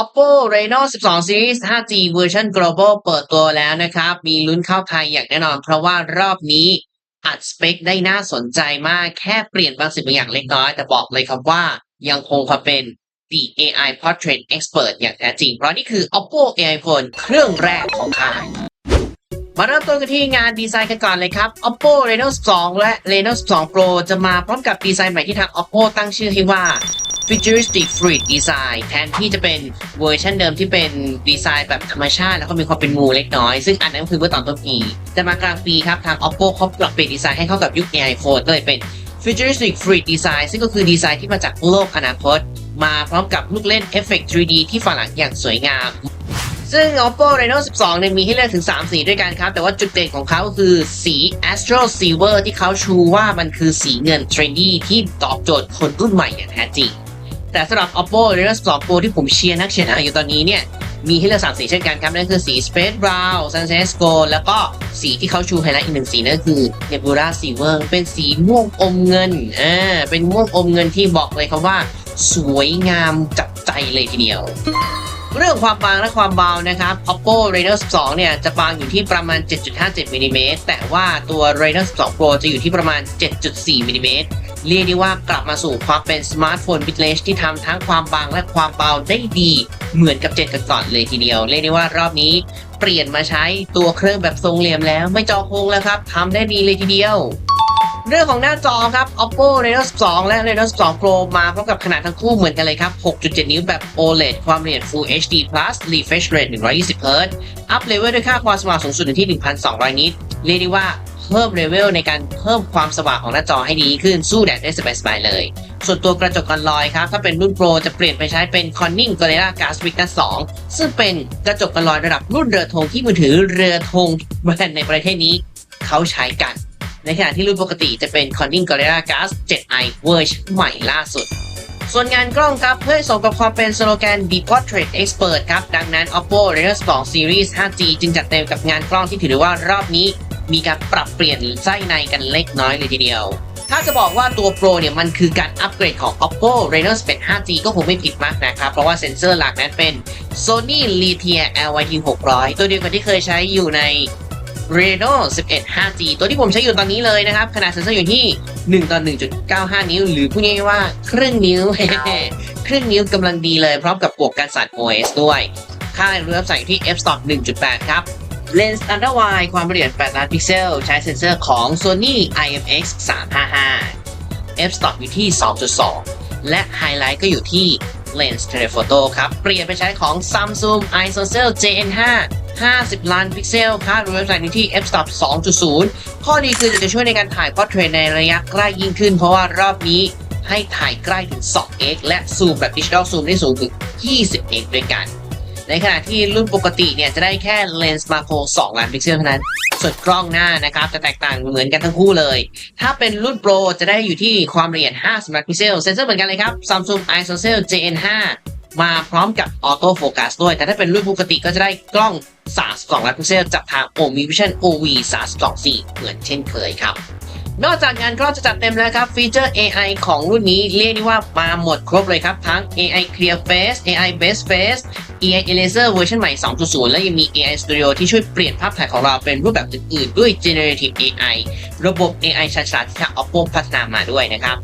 Oppo Reno 12 Series 5G เวอร์ชัน global เปิดตัวแล้วนะครับ มีลุ้นเข้าไทยอย่างแน่นอน เพราะว่ารอบนี้อัดสเปคได้น่าสนใจมาก แค่เปลี่ยนบางสิ่งบางอย่างเล็กน้อย แต่บอกเลยครับว่ายังคงความเป็น The AI Portrait Expert อย่างแท้จริง เพราะนี่คือ Oppo AI Phone เครื่องแรกของค่ายมาเริ่มต้นกันที่งานดีไซน์กันก่อนเลยครับ Oppo Reno 12 และ Reno 12 Pro จะมาพร้อมกับดีไซน์ใหม่ที่ทาง Oppo ตั้งชื่อให้ว่า Futuristic Fluid Design แทนที่จะเป็นเวอร์ชันเดิมที่เป็นดีไซน์แบบธรรมชาติ แล้วก็มีความเป็นมูเล็กน้อย ซึ่งอันนั้นก็คือเมื่อตอนต้นปี แต่มากลางปีครับ ทาง Oppo เขาปรับเปลี่ยนดีไซน์ให้เข้ากับยุค AI Phone ก็เลยเป็น Futuristic Fluid Design ซึ่งก็คือดีไซน์ที่มาจากโลกอนาคต มาพร้อมกับลูกเล่นเอฟเฟกต์ 3D ที่ฝาหลังอย่างสวยงามซึ่ง Oppo Reno 12 เนี่ยมีให้เลือกถึง 3 สีด้วยกันครับ แต่ว่าจุดเด่นของเขาคือสี Astro Silver ที่เขาชูว่ามันคือสีเงินเทรนดี้ที่ตอบโจทย์คนรุ่นใหม่อย่างแท้จริง แต่สำหรับ Oppo Reno 12 Pro ที่ผมเชียร์นักเชียร์หนาอยู่ตอนนี้เนี่ยมีให้เลือก3สีเช่นกันครับ นั่นคือสี Space Brown Sunset Gold แล้วก็สีที่เขาชูไฮไลท์อีกหนึ่งสีนั่นคือ Nebula Silver เป็นสีม่วงอมเงินอ่าเป็นม่วงอมเงินที่บอกเลยครับว่า สวยงามจับใจเลยทีเดียว เรื่องความบางและความเบานะครับ Oppo Reno 12 เนี่ย จะบางอยู่ที่ประมาณ 7.57มิลลิเมตรแต่ว่าตัว Reno 12 Pro จะอยู่ที่ประมาณ 7.4มิลลิเมตร เรียกได้ว่ากลับมาสู่ความเป็นสมาร์ทโฟน mid range ที่ทำทั้งความบางและความเบาได้ดีเหมือนกับเจ็ดกันก่อนเลยทีเดียว เรียกได้ว่ารอบนี้เปลี่ยนมาใช้ตัวเครื่องแบบทรงเหลี่ยมแล้ว ไม่จอโค้งแล้วครับทำได้ดีเลยทีเดียวเรื่องของหน้าจอครับ Oppo Reno 12 และ Reno 12 Pro มาพร้อมกับขนาดทั้งคู่เหมือนกันเลยครับ 6.7 นิ้วแบบ OLED ความละเอียด Full HD Plus refresh rate 120 Hz อัพเลเวลด้วยค่าความสว่างสูงสุดอยู่ที่ 1,200 นิตเรียกได้ว่า เพิ่มเลเวลในการเพิ่มความสว่างของหน้าจอให้ดีขึ้นสู้แดดได้สบายๆเลย ส่วนตัวกระจกกันรอยครับ ถ้าเป็นรุ่น Pro จะเปลี่ยนไปใช้เป็น Corning Gorilla Glass Victus 2 ซึ่งเป็นกระจกกันรอยระดับรุ่นเรือธงที่มือถือเรือธงแบรนด์ในประเทศนี้เขาใช้กัน ในขณะที่รุ่นปกติจะเป็น Corning Gorilla Glass 7i เวอร์ชันใหม่ล่าสุดส่วนงานกล้องครับเพื่อสมกับความเป็นสโลแกน The Portrait Expert ครับ ดังนั้น Oppo Reno 2 Series 5G จึงจัดเต็มกับงานกล้องที่ถือว่ารอบนี้ มีการปรับเปลี่ยนไส้ในกันเล็กน้อยเลยทีเดียว ถ้าจะบอกว่าตัว Pro เนี่ยมันคือการอัปเกรดของ Oppo Reno 11 5G ก็คงไม่ผิดมากนะครับ เพราะว่าเซ็นเซอร์หลักนั้นเป็น Sony Lithia LYT 600 ตัวเดียวกันที่เคยใช้อยู่ใน Reno 11 5G ตัวที่ผมใช้อยู่ตอนนี้เลยนะครับ ขนาดเซ็นเซอร์อยู่ที่ 1 ต่อ 1.95 นิ้ว หรือพูดง่ายๆว่าครึ่งนิ้ว ครึ่งนิ้วกำลังดีเลยพร้อมกับปวกกันสั่น OS ด้วย ค่าเรือใส่อยู่ที่ f-stop 1.8 ครับ เลนส์อันเดอร์ไวความละเอียด 8 ล้านพิกเซล ใช้เซ็นเซอร์ของ Sony IMX 355 f-stop อยู่ที่ 2.2 และไฮไลท์ก็อยู่ที่ Lens Telephoto ครับ เปลี่ยนไปใช้ของ Samsung ISOCELL JN5 50 ล้านพิกเซลค่าเรือใส่อยู่ที่ f-stop 2.0 ข้อดีคือจะช่วยในการถ่ายพอร์เทรตในระยะใกล้ยิ่งขึ้น เพราะว่ารอบนี้ให้ถ่ายใกล้ถึง 2x และซูมแบบดิจิทัลซูมได้สูงถึง 20x ด้วยกัน ในขณะที่รุ่นปกติเนี่ยจะได้แค่เลนส์มาโคร2ล้านพิกเซลเท่านั้น ส่วนกล้องหน้านะครับจะแตกต่างเหมือนกันทั้งคู่เลย ถ้าเป็นรุ่นโปรจะได้อยู่ที่ความละเอียด50ล้านพิกเซลเซนเซอร์เหมือนกันเลยครับ Samsung ISOCELL JN5 มาพร้อมกับออโต้โฟกัสด้วย แต่ถ้าเป็นรุ่นปกติก็จะได้กล้อง 32 ล้านพิกเซลจากทาง OMI Vision OV 324เหมือนเช่นเคยครับ นอกจากงานกล้องจะจัดเต็มแล้วครับ ฟีเจอร์ AI ของรุ่นนี้เรียกได้ว่ามาหมดครบเลยครับ ทั้ง AI Clear Face AI Best Face AI Eraser เวอร์ชันใหม่ 2.0 และยังมี AI Studio ที่ช่วยเปลี่ยนภาพถ่ายของเราเป็นรูปแบบอื่นๆ ด้วย Generative AI ระบบ AI ฉลาดที่ทาง Oppo พัฒนามาด้วยนะครับ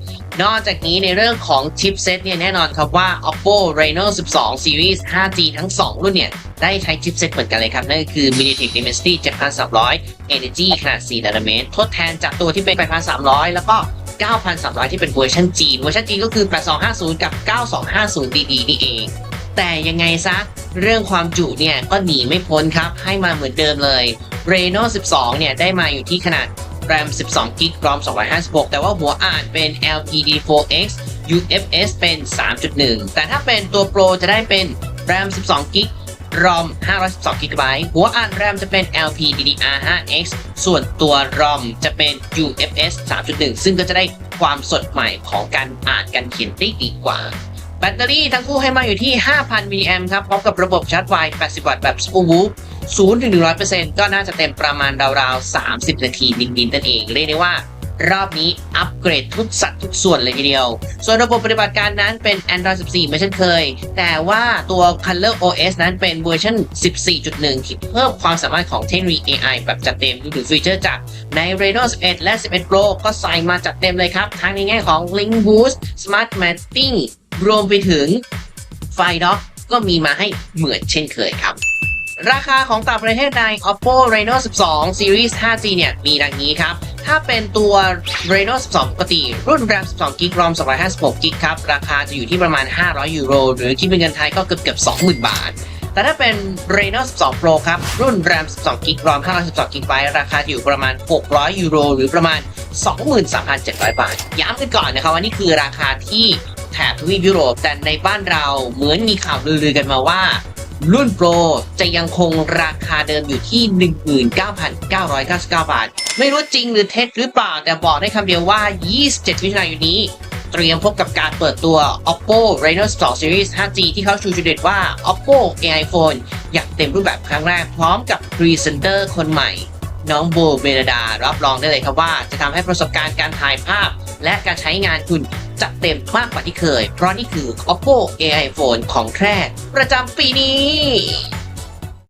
นอกจากนี้ในเรื่องของชิปเซตเนี่ยแน่นอนครับว่า Oppo Reno 12 Series 5G ทั้ง 2 รุ่นเนี่ย ได้ใช้ชิปเซ็ตเหมือนกันเลยครับ นั่นก็คือ MediaTek Dimensity 7300 Energy ขนาด 4 นาโนเมตร ทดแทนจากตัวที่เป็น 8300 แล้วก็ 9300 ที่เป็นเวอร์ชันจีน เวอร์ชันจีนก็คือ 8250 กับ 9250 DD นี่เอง แต่ยังไงซะ เรื่องความจุเนี่ย ก็หนีไม่พ้นครับ ให้มาเหมือนเดิมเลย Reno 12 เนี่ย ได้มาอยู่ที่ขนาด RAM 12 g b ROM 256 แต่ว่าหัวอ่านเป็น LPD4X UFS เป็น 3.1 แต่ถ้าเป็นตัว Pro จะได้เป็น RAM 12 g b ROM 512 GB หัวอ่าน RAM จะเป็น LPDDR5X ส่วนตัว ROM จะเป็น UFS 3.1 ซึ่งก็จะได้ความสดใหม่ของการอ่านการเขียนได้ดีกว่า แบตเตอรี่ทั้งคู่ให้มาอยู่ที่ 5,000 มิลลิแอมครับ พร้อมกับระบบชาร์จไว 80 วัตต์แบบ Super Whoop 0ถึง100%ก็น่าจะเต็มประมาณราวๆ 30 นาทีนิดๆนั่นเอง เรียกได้ว่า รอบนี้อัปเกรดทุกสัดทุกส่วนเลยทีเดียว ส่วนระบบปฏิบัติการนั้นเป็น Android 14ไม่เช่นเคย แต่ว่าตัว Color OS นั้นเป็นเวอร์ชัน14.1 ที่เพิ่มความสามารถของเทคโนโลยี AI แบบจัดเต็มรวมถึงฟีเจอร์จากใน Reno 11 และ 11 Pro ก็ใส่มาจัดเต็มเลยครับ ทั้งในแง่ของ Link Boost Smart Mapping รวมไปถึงไฟด็อกก็มีมาให้เหมือนเช่นเคยครับราคาของต่างประเทศใน Oppo Reno 12 Series 5G เนี่ย มีดังนี้ครับ ถ้าเป็นตัว Reno 12 ปกติ รุ่น RAM 12 g b ROM 256 g b ครับ ราคาจะอยู่ที่ประมาณ 500 ยูโร หรือคิดเป็นเงินไทยก็เกือบเกือบ20,000 บาท แต่ถ้าเป็น Reno 12 Pro ครับ รุ่น RAM 12 g b ROM 512 g b ราคาอยู่ประมาณ 600 ยูโร หรือประมาณ 23,700 บาท ย้ำกันก่อนนะครับว่านี่คือราคาที่แถบทวีปยุโรปแต่ในบ้านเราเหมือนมีข่าวลือๆกันมาว่า รุ่นโปรจะยังคงราคาเดิมอยู่ที่ 19,999 บาท ไม่รู้จริงหรือเท็จหรือเปล่า แต่บอกได้คำเดียวว่า 27มิถุนายนนี้ เตรียมพบกับการเปิดตัว Oppo Reno 2 Series 5G ที่เขาชูจุดเด่นว่า Oppo AI Phone อย่างเต็มรูปแบบครั้งแรกพร้อมกับพรีเซนเตอร์คนใหม่ น้องโบเบนดา รับรองได้เลยครับว่า จะทำให้ประสบการณ์การถ่ายภาพ และการใช้งานคุณ จัดเต็มมากกว่าที่เคย เพราะนี่คือ Oppo AI Phone ของแท้ประจำปีนี้